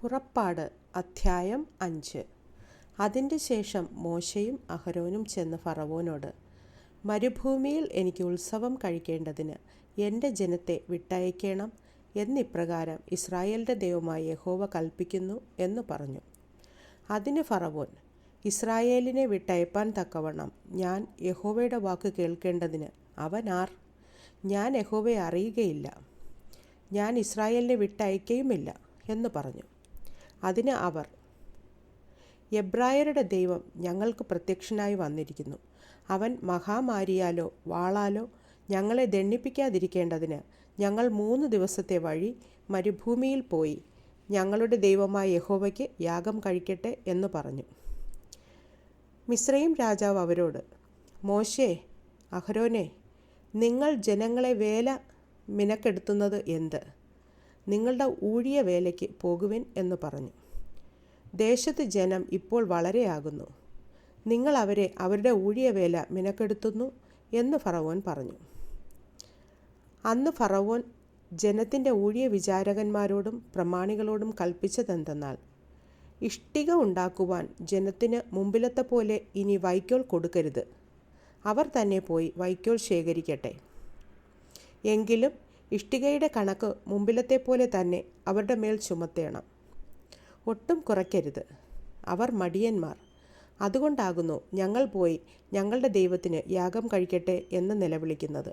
പുറപ്പാട് അധ്യായം അഞ്ച്. അതിന്റെ ശേഷം മോശയും അഹരോനും ചെന്ന് ഫറവോനോട് മരുഭൂമിയിൽ എനിക്ക് ഉത്സവം കഴിക്കേണ്ടതിന് എന്റെ ജനത്തെ വിട്ടയക്കണം എന്നിപ്രകാരം ഇസ്രായേലിന്റെ ദൈവമായ യഹോവ കൽപ്പിക്കുന്നു എന്ന് പറഞ്ഞു. അതിന് ഫറവോൻ ഇസ്രായേലിനെ വിട്ടയപ്പാൻ തക്കവണ്ണം ഞാൻ യഹോവയുടെ വാക്ക് കേൾക്കേണ്ടതിന് അവൻ ആർ? ഞാൻ യഹോവയെ അറിയുകയില്ല. ഞാൻ ഇസ്രായേലിനെ വിട്ടയക്കുകയുമില്ല എന്ന് പറഞ്ഞു. അതിന് അവർ എബ്രായരുടെ ദൈവം ഞങ്ങൾക്ക് പ്രത്യക്ഷനായി വന്നിരിക്കുന്നു. അവൻ മഹാമാരിയാലോ വാളാലോ ഞങ്ങളെ ദണ്ണിപ്പിക്കാതിരിക്കേണ്ടതിന് ഞങ്ങൾ മൂന്ന് ദിവസത്തെ വഴി മരുഭൂമിയിൽ പോയി ഞങ്ങളുടെ ദൈവമായ യഹോവയ്ക്ക് യാഗം കഴിക്കട്ടെ എന്ന് പറഞ്ഞു. മിശ്രയും രാജാവ് അവരോട് മോശേ അഹരോനെ നിങ്ങൾ ജനങ്ങളെ വേല മിനക്കെടുത്തുന്നത് എന്ത്? നിങ്ങളുടെ ഊഴിയ വേലയ്ക്ക് പോകുവിൻ എന്ന് പറഞ്ഞു. ദേശത്ത് ജനം ഇപ്പോൾ വളരെയാകുന്നു. നിങ്ങൾ അവരെ അവരുടെ ഊഴിയ വേല മിനക്കെടുത്തുന്നു എന്ന് ഫറവോൻ പറഞ്ഞു. അന്ന് ഫറവോൻ ജനത്തിന്റെ ഊഴിയ വിചാരകന്മാരോടും പ്രമാണികളോടും കൽപ്പിച്ചതെന്തെന്നാൽ ഇഷ്ടിക ഉണ്ടാക്കുവാൻ ജനത്തിന് മുമ്പിലത്തെ പോലെ ഇനി വൈക്കോൽ കൊടുക്കരുത്. അവർ തന്നെ പോയി വൈക്കോൽ ശേഖരിക്കട്ടെ. എങ്കിലും ഇഷ്ടികയുടെ കണക്ക് മുമ്പിലത്തെ പോലെ തന്നെ അവരുടെ മേൽ ചുമത്തേണം. ഒട്ടും കുറയ്ക്കരുത്. അവർ മടിയന്മാർ. അതുകൊണ്ടാകുന്നു ഞങ്ങൾ പോയി ഞങ്ങളുടെ ദൈവത്തിന് യാഗം കഴിക്കട്ടെ എന്ന് നിലവിളിക്കുന്നത്.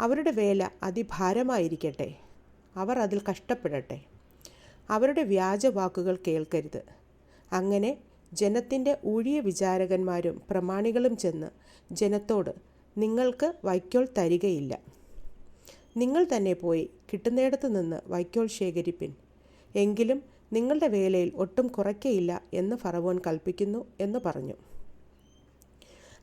അവരുടെ വേല അതിഭാരമായിരിക്കട്ടെ. അവർ അതിൽ കഷ്ടപ്പെടട്ടെ. അവരുടെ വ്യാജ വാക്കുകൾ കേൾക്കരുത്. അങ്ങനെ ജനത്തിന്റെ ഊഴിയ വിചാരകന്മാരും പ്രമാണികളും ചെന്ന് ജനത്തോട് നിങ്ങൾക്ക് വൈക്കോൽ തരികയില്ല. നിങ്ങൾ തന്നെ പോയി കിട്ടുന്നിടത്ത് നിന്ന് വൈക്കോൽ ശേഖരിപ്പിൻ. എങ്കിലും നിങ്ങളുടെ വേലയിൽ ഒട്ടും കുറയ്ക്കയില്ല എന്ന് ഫറവോൻ കൽപ്പിക്കുന്നു എന്ന് പറഞ്ഞു.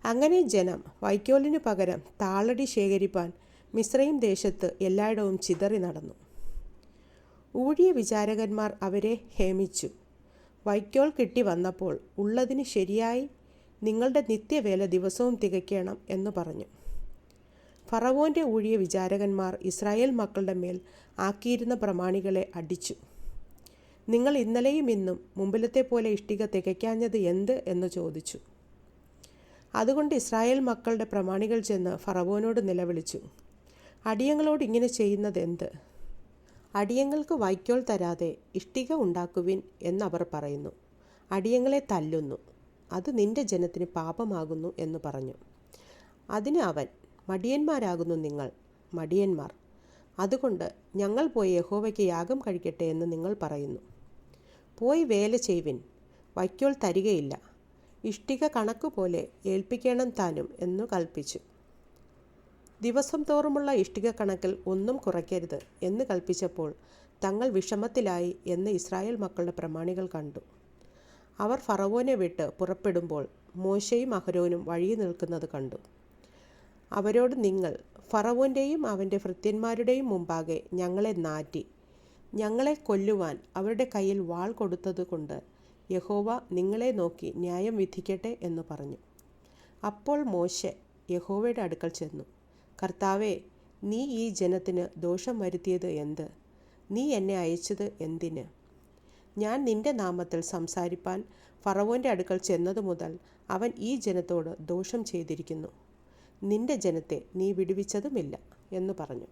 അങ്ങനെ ജനം വൈക്കോലിനു പകരം താളടി ശേഖരിപ്പാൻ മിശ്രയും ദേശത്ത് എല്ലായിടവും ചിതറി നടന്നു. ഊഴിയ വിചാരകന്മാർ അവരെ ഹേമിച്ചു. വൈക്കോൽ കിട്ടി വന്നപ്പോൾ ഉള്ളതിന് ശരിയായി നിങ്ങളുടെ നിത്യവേല ദിവസവും തികയ്ക്കണം എന്ന് പറഞ്ഞു. ഫറവോന്റെ ഊഴിയ വിചാരകന്മാർ ഇസ്രായേൽ മക്കളുടെ മേൽ ആക്കിയിരുന്ന പ്രമാണികളെ അടിച്ചു. നിങ്ങൾ ഇന്നലെയും ഇന്നും മുമ്പിലത്തെ പോലെ ഇഷ്ടിക തികയ്ക്കാഞ്ഞത് എന്ത്? എന്ന് ചോദിച്ചു. അതുകൊണ്ട് ഇസ്രായേൽ മക്കളുടെ പ്രമാണികൾ ചെന്ന് ഫറവോനോട് നിലവിളിച്ചു. അടിയങ്ങളോട് ഇങ്ങനെ ചെയ്യുന്നത് എന്ത്? അടിയങ്ങൾക്ക് വൈക്കോൽ തരാതെ ഇഷ്ടിക ഉണ്ടാക്കുവിൻ എന്നവർ പറയുന്നു. അടിയങ്ങളെ തല്ലുന്നു. അത് നിന്റെ ജനത്തിന് പാപമാകുന്നു എന്ന് പറഞ്ഞു. അതിന് അവൻ മടിയന്മാരാകുന്നു നിങ്ങൾ മടിയന്മാർ. അതുകൊണ്ട് ഞങ്ങൾ പോയി യഹോവയ്ക്ക് യാഗം കഴിക്കട്ടെ എന്ന് നിങ്ങൾ പറയുന്നു. പോയി വേല ചെയ്വിൻ വൈക്കോൽ തരികയില്ല. ഇഷ്ടിക കണക്ക് പോലെ ഏൽപ്പിക്കണം താനും എന്നു കൽപ്പിച്ചു. ദിവസം തോറുമുള്ള ഇഷ്ടിക കണക്കിൽ ഒന്നും കുറയ്ക്കരുത് എന്ന് കൽപ്പിച്ചപ്പോൾ തങ്ങൾ വിഷമത്തിലായി എന്ന് ഇസ്രായേൽ മക്കളുടെ പ്രമാണികൾ കണ്ടു. അവർ ഫറവോനെ വിട്ട് പുറപ്പെടുമ്പോൾ മോശയും അഹരോനും വഴി നിൽക്കുന്നത് കണ്ടു. അവരോട് നിങ്ങൾ ഫറവോന്റെയും അവന്റെ ഭൃത്യന്മാരുടെയും മുമ്പാകെ ഞങ്ങളെ നാറ്റി. ഞങ്ങളെ കൊല്ലുവാൻ അവരുടെ കയ്യിൽ വാൾ കൊടുത്തതുകൊണ്ട് യഹോവ നിങ്ങളെ നോക്കി ന്യായം വിധിക്കട്ടെ എന്ന് പറഞ്ഞു. അപ്പോൾ മോശെ യഹോവയുടെ അടുക്കൽ ചെന്നു. കർത്താവെ നീ ഈ ജനത്തിന് ദോഷം വരുത്തിയത് എന്ത്? നീ എന്നെ അയച്ചത് എന്തിന്? ഞാൻ നിന്റെ നാമത്തിൽ സംസാരിപ്പാൻ ഫറവോന്റെ അടുക്കൽ ചെന്നതു മുതൽ അവൻ ഈ ജനത്തോട് ദോഷം ചെയ്തിരിക്കുന്നു. നിന്റെ ജനത്തെ നീ വിടുവിച്ചതുമില്ല എന്ന് പറഞ്ഞു.